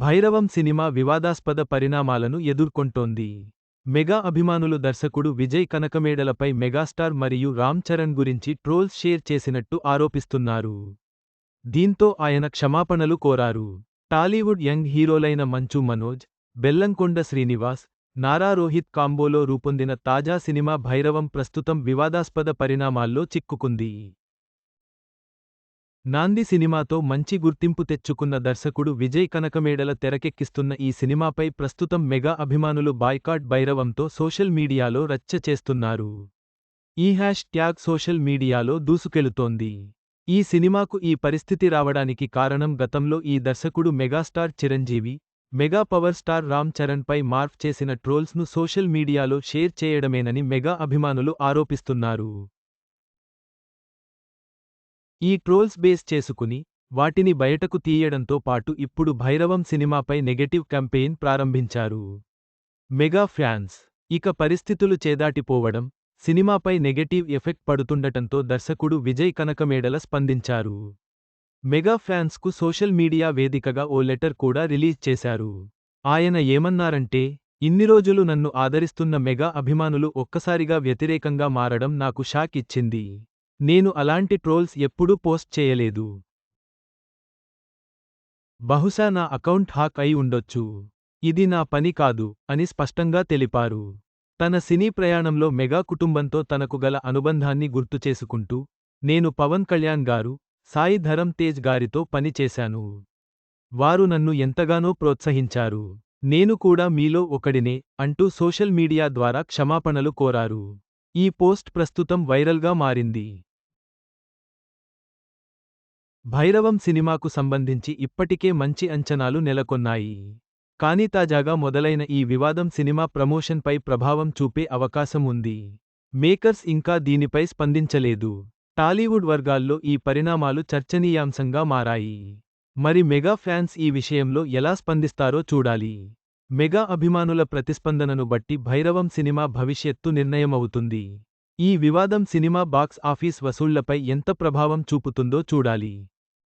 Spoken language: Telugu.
భైరవం సినిమా వివాదాస్పద పరిణామాలను ఎదుర్కొంటోంది. మెగా అభిమానులు దర్శకుడు విజయ్ కనకమేడలపై మెగాస్టార్ మరియు రామ్ చరణ్ గురించి ట్రోల్స్ షేర్ చేసినట్టు ఆరోపిస్తున్నారు. దీంతో ఆయన క్షమాపణలు కోరారు. టాలీవుడ్ యంగ్ హీరోలైన మంచు మనోజ్ బెల్లంకొండ శ్రీనివాస్ నారా రోహిత్ కాంబోలో రూపొందిన తాజా సినిమా భైరవం ప్రస్తుతం వివాదాస్పద పరిణామాల్లో చిక్కుకుంది. నాంది సినిమాతో మంచి గుర్తింపు తెచ్చుకున్న దర్శకుడు విజయ్ కనకమేడల తెరకెక్కిస్తున్న ఈ సినిమాపై ప్రస్తుతం మెగా అభిమానులు బాయ్కాట్ భైరవంతో సోషల్ మీడియాలో రచ్చ చేస్తున్నారు. ఈ హ్యాష్ ట్యాగ్ సోషల్ మీడియాలో దూసుకెళుతోంది. ఈ సినిమాకు ఈ పరిస్థితి రావడానికి కారణం గతంలో ఈ దర్శకుడు megastar Chiranjeevi mega power star Ram చరణ్పై morph చేసిన ట్రోల్స్ను సోషల్ మీడియాలో షేర్ చేయడమేనని మెగా అభిమానులు ఆరోపిస్తున్నారు. ఈ ట్రోల్స్ బేస్ చేసుకుని వాటిని బయటకు తీయడంతో పాటు ఇప్పుడు భైరవం సినిమాపై నెగటివ్ క్యాంపెయిన్ ప్రారంభించారు. మెగా ఫ్యాన్స్ ఇక పరిస్థితులు చేదాటిపోవడం సినిమాపై నెగటివ్ ఎఫెక్ట్ పడుతుండటంతో దర్శకుడు విజయ్ కనకమేడల స్పందించారు. మెగా ఫ్యాన్స్కు సోషల్ మీడియా వేదికగా ఓ లెటర్ కూడా రిలీజ్ చేశారు. ఆయన ఏమన్నారంటే ఇన్ని రోజులు నన్ను ఆదరిస్తున్న మెగా అభిమానులు ఒక్కసారిగా వ్యతిరేకంగా మారడం నాకు షాక్ ఇచ్చింది. నేను అలాంటి ట్రోల్స్ ఎప్పుడూ పోస్ట్ చేయలేదు. బహుశా నా అకౌంట్ హాక్ అయి ఉండొచ్చు. ఇది నా పని కాదు అని స్పష్టంగా తెలిపారు. తన సినీ ప్రయాణంలో మెగా కుటుంబంతో తనకు గల అనుబంధాన్ని గుర్తుచేసుకుంటూ నేను పవన్ కళ్యాణ్ గారు సాయి ధరమ్ తేజ్ గారితో పని చేశాను. వారు నన్ను ఎంతగానో ప్రోత్సహించారు. నేను కూడా మీలో ఒకడినే అంటూ సోషల్ మీడియా ద్వారా క్షమాపణలు కోరారు. ఈ పోస్ట్ ప్రస్తుతం వైరల్గా మారింది. భైరవం సినిమాకు సంబంధించి ఇప్పటికే మంచి అంచనాలు నెలకొన్నాయి. కానీ తాజాగా మొదలైన ఈ వివాదం సినిమా ప్రమోషన్పై ప్రభావం చూపే అవకాశం ఉంది. మేకర్స్ ఇంకా దీనిపై స్పందించలేదు. టాలీవుడ్ వర్గాల్లో ఈ పరిణామాలు చర్చనీయాంశంగా మారాయి. మరి మెగా ఫ్యాన్స్ ఈ విషయంలో ఎలా స్పందిస్తారో చూడాలి. మెగా అభిమానుల ప్రతిస్పందనను బట్టి భైరవం సినిమా భవిష్యత్తు నిర్ణయమవుతుంది. ఈ వివాదం సినిమా బాక్స్ ఆఫీస్ వసూళ్ళపై ఎంత ప్రభావం చూపుతుందో చూడాలి.